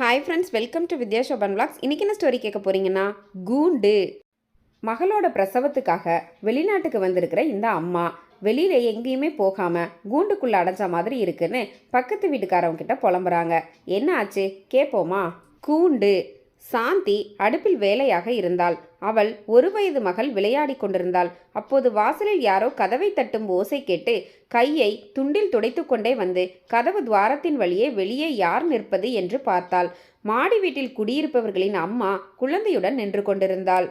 Hi friends welcome to Vidya Shobhan vlogs. இன்றைக்கி என்ன story கேட்க போகிறீங்கன்னா கூண்டு. மகளோட பிரசவத்துக்காக வெளிநாட்டுக்கு வந்திருக்கிற இந்த அம்மா வெளியில் எங்கேயுமே போகாமல் கூண்டுக்குள்ளே அடைஞ்ச மாதிரி இருக்குன்னு பக்கத்து வீட்டுக்காரவங்க கிட்ட புலம்புறாங்க. என்ன ஆச்சு? கேட்போமா கூண்டு. சாந்தி அடுப்பில் வேலையாக இருந்தாள். அவள் ஒரு வயது மகள் விளையாடி கொண்டிருந்தாள். அப்போது வாசலில் யாரோ கதவை தட்டும் ஓசை கேட்டு கையை துண்டில் துடைத்து கொண்டே வந்து கதவு துவாரத்தின் வழியே வெளியே யார் நிற்பது என்று பார்த்தாள். மாடி வீட்டில் குடியிருப்பவர்களின் அம்மா குழந்தையுடன் நின்று கொண்டிருந்தாள்.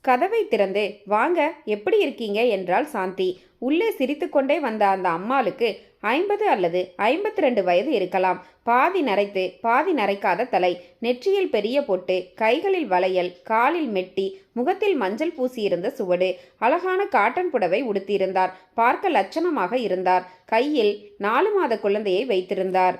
கதவை திறந்து வாங்க எப்படி இருக்கீங்க? என்றாள் சாந்தி. உள்ளே சிரித்துக்கொண்டே வந்த அந்த அம்மாளுக்கு ஐம்பது அல்லது ஐம்பத்தி ரெண்டு வயது இருக்கலாம். பாதி நரைத்து பாதி நரைக்காத தலை நெற்றியில் பெரிய பொட்டு கைகளில் வளையல் காலில் மெட்டி முகத்தில் மஞ்சள் பூசியிருந்த சுவடு அழகான காட்டன் புடவை உடுத்தியிருந்தார். பார்க்க லட்சணமாக இருந்தார். கையில் நாலு மாத குழந்தையை வைத்திருந்தார்.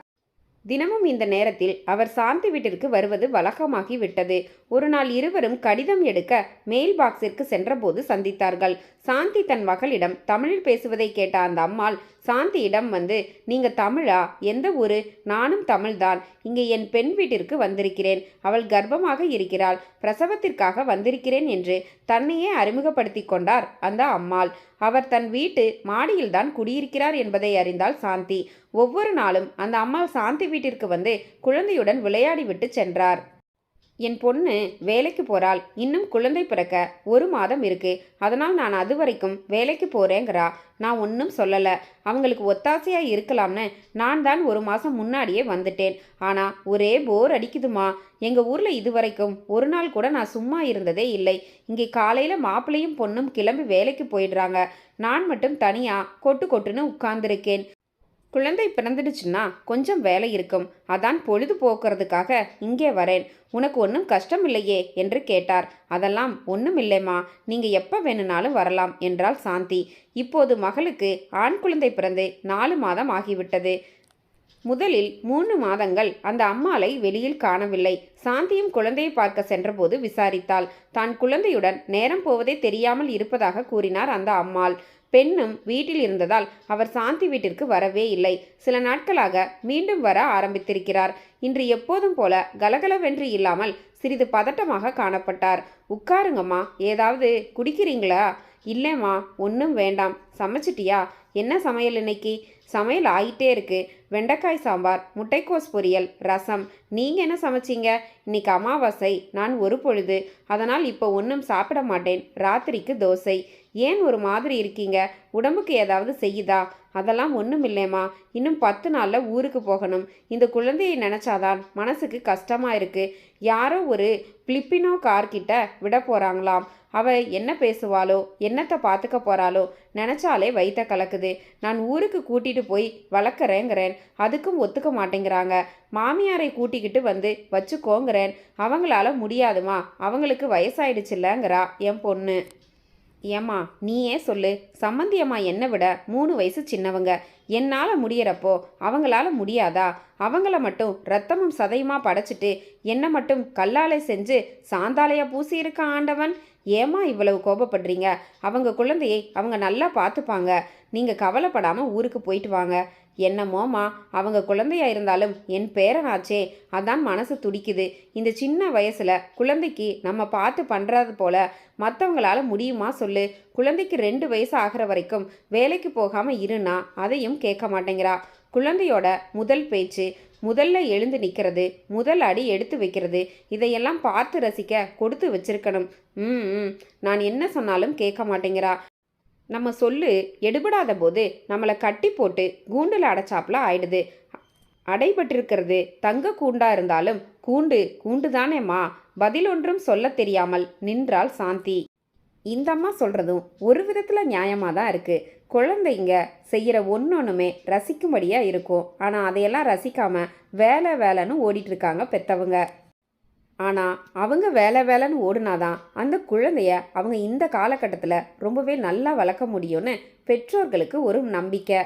தினமும் இந்த நேரத்தில் அவர் சாந்தி வீட்டிற்கு வருவது வழக்கமாகி விட்டது. ஒரு நாள் இருவரும் கடிதம் எடுக்க மெயில் பாக்ஸிற்கு சென்றபோது சந்தித்தார்கள். சாந்தி தன் மகளிடம் தமிழில் பேசுவதை கேட்ட அந்த அம்மாள் சாந்தியிடம் வந்து நீங்க தமிழா? எந்த ஊர்? நானும் தமிழ்தான். இங்கே என் பெண் வீட்டிற்கு வந்திருக்கிறேன். அவள் கர்ப்பமாக இருக்கிறாள். பிரசவத்திற்காக வந்திருக்கிறேன் என்று தன்னையே அறிமுகப்படுத்தி கொண்டார் அந்த அம்மாள். அவர் தன் வீட்டு மாடியில்தான் குடியிருக்கிறார் என்பதை அறிந்தால் சாந்தி. ஒவ்வொரு நாளும் அந்த அம்மாள் சாந்தி வீட்டிற்கு வந்து குழந்தையுடன் விளையாடிவிட்டு சென்றார். என் பொண்ணு வேலைக்கு போறாள். இன்னும் குழந்தை பிறக்க ஒரு மாதம் இருக்கு. அதனால் நான் அது வரைக்கும் வேலைக்கு போறேங்கிறா. நான் ஒன்றும் சொல்லலை. அவங்களுக்கு ஒத்தாசையாக இருக்கலாம்னு நான் தான் ஒரு மாதம் முன்னாடியே வந்துட்டேன். ஆனால் ஒரே போர் அடிக்குதுமா. எங்கள் ஊரில் இது இதுவரைக்கும் ஒரு நாள் கூட நான் சும்மா இருந்ததே இல்லை. இங்கே காலையில் மாப்பிள்ளையும் பொண்ணும் கிளம்பி வேலைக்கு போயிடுறாங்க. நான் மட்டும் தனியாக கொட்டு கொட்டுன்னு உட்கார்ந்துருக்கேன். குழந்தை பிறந்துடுச்சுன்னா கொஞ்சம் வேலை இருக்கும். அதான் பொழுது போக்குறதுக்காக இங்கே வரேன். உனக்கு ஒன்றும் கஷ்டம் இல்லையே என்று கேட்டார். அதெல்லாம் ஒன்றும் இல்லைம்மா. நீங்கள் எப்போ வேணும்னாலும் வரலாம் என்றாள் சாந்தி. இப்போது மகளுக்கு ஆண் குழந்தை பிறந்து நாலு மாதம் ஆகிவிட்டது. முதலில் மூன்று மாதங்கள் அந்த அம்மாளை வெளியில் காணவில்லை. சாந்தியும் குழந்தையை பார்க்க சென்றபோது விசாரித்தாள். தான் குழந்தையுடன் நேரம் போவதே தெரியாமல் இருப்பதாக கூறினார் அந்த அம்மாள். பெண்ணும் வீட்டில் இருந்ததால் அவர் சாந்தி வீட்டிற்கு வரவே இல்லை. சில நாட்களாக மீண்டும் வர ஆரம்பித்திருக்கிறார். இன்று எப்போதும் போல கலகலவென்று இல்லாமல் சிறிது பதட்டமாக காணப்பட்டார். உட்காருங்கம்மா. ஏதாவது குடிக்கிறீங்களா? இல்லைம்மா. ஒன்றும் வேண்டாம். சமைச்சிட்டியா? என்ன சமையல் இன்னைக்கு? சமையல் ஆகிட்டே இருக்கு. வெண்டைக்காய் சாம்பார் முட்டைக்கோஸ் பொரியல் ரசம். நீங்கள் என்ன சமைச்சீங்க? இன்னைக்கு அமாவாசை நான் ஒரு பொழுது. அதனால் இப்போ ஒன்றும் சாப்பிட மாட்டேன். ராத்திரிக்கு தோசை. ஏன் ஒரு மாதிரி இருக்கீங்க? உடம்புக்கு ஏதாவது செய்யுதா? அதெல்லாம் ஒன்றும் இல்லைம்மா. இன்னும் பத்து நாளில் ஊருக்கு போகணும். இந்த குழந்தையை நினச்சாதான் மனசுக்கு கஷ்டமாக இருக்குது யாரோ ஒரு பிளிப்பினோ கார்கிட்ட விட போகிறாங்களாம் அவ என்ன பேசுவாளோ என்னத்தை பார்த்துக்க போகிறாளோ நினச்சாலே வைத்த கலக்குது. நான் ஊருக்கு கூட்டிகிட்டு போய் வளர்க்குறேங்கிறேன். அதுக்கும் ஒத்துக்க மாட்டேங்கிறாங்க. மாமியாரை கூட்டிக்கிட்டு வந்து வச்சுக்கோங்கிறேன். அவங்களால முடியாதுமா? அவங்களுக்கு வயசாயிடுச்சுல்லங்கிறா என் பொண்ணு. ஏம்மா நீயே சொல்லு. சம்மந்தியம்மா என்னை விட மூணு வயசு சின்னவங்க. என்னால் முடியறப்போ அவங்களால முடியாதா? அவங்கள மட்டும் ரத்தமும் சதையுமா படைச்சிட்டு என்னை மட்டும் கல்லாலை செஞ்சு சாந்தாலையா பூசி இருக்க ஆண்டவன்? ஏம்மா இவ்வளவு கோபப்படுறீங்க? அவங்க குழந்தையை அவங்க நல்லா பார்த்துப்பாங்க. நீங்கள் கவலைப்படாமல் ஊருக்கு போயிட்டு வாங்க. என்னமோமா அவங்க குழந்தையா இருந்தாலும் என் பேரனாச்சே அதான் மனசு துடிக்குது. இந்த சின்ன வயசுல குழந்தைக்கு நம்ம பார்த்து பண்றது போல மற்றவங்களால முடியுமா சொல்லு. குழந்தைக்கு ரெண்டு வயசு ஆகிற வரைக்கும் வேலைக்கு போகாம இருனா அதையும் கேட்க மாட்டேங்கிறா. குழந்தையோட முதல் பேச்சு முதல்ல எழுந்து நிற்கிறது முதல் அடி எடுத்து வைக்கிறது இதையெல்லாம் பார்த்து ரசிக்க கொடுத்து வச்சிருக்கணும். ம் ம் நான் என்ன சொன்னாலும் கேட்க மாட்டேங்கிறா. நம்ம சொல்லு எடுபடாத போது நம்மளை கட்டி போட்டு கூண்டில் அடைச்சாப்புல ஆயிடுது. அடைபட்டிருக்கிறது தங்க கூண்டா இருந்தாலும் கூண்டு கூண்டு தானேம்மா பதில் ஒன்றும் சொல்ல தெரியாமல் நின்றாள் சாந்தி. இந்த அம்மா சொல்கிறதும் ஒரு விதத்தில் நியாயமாக தான் இருக்குது குழந்தைங்க செய்கிற ஒன்றொன்றுமே ரசிக்கும்படியாக இருக்கும். ஆனால் அதையெல்லாம் ரசிக்காமல் வேலை வேலைன்னு ஓடிட்டுருக்காங்க பெற்றவங்க ஆனால் அவங்க வேலை வேலைன்னு ஓடுனாதான் அந்த குழந்தைய அவங்க இந்த காலகட்டத்தில் ரொம்பவே நல்லா வளர்க்க முடியும்னு பெற்றோர்களுக்கு ஒரு நம்பிக்கை.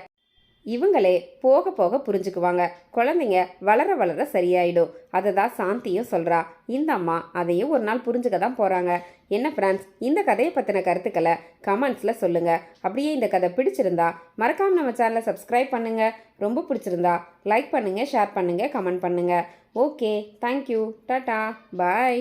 இவங்களே போக போக புரிஞ்சுக்குவாங்க. குழந்தைங்க வளர வளர சரியாயிடும். அதை தான் சாந்தியும் சொல்கிறா இந்த அம்மா அதையும் ஒரு நாள் புரிஞ்சுக்க தான் போகிறாங்க என்ன ஃப்ரெண்ட்ஸ் இந்த கதையை பற்றின கருத்துக்களை கமெண்ட்ஸில் சொல்லுங்கள் அப்படியே இந்த கதை பிடிச்சிருந்தா மறக்காமல் நம்ம சேனலை சப்ஸ்கிரைப் பண்ணுங்கள் ரொம்ப பிடிச்சிருந்தா லைக் பண்ணுங்கள் ஷேர் பண்ணுங்கள் கமெண்ட் பண்ணுங்கள் ஓகே தேங்க்யூ டாட்டா பாய்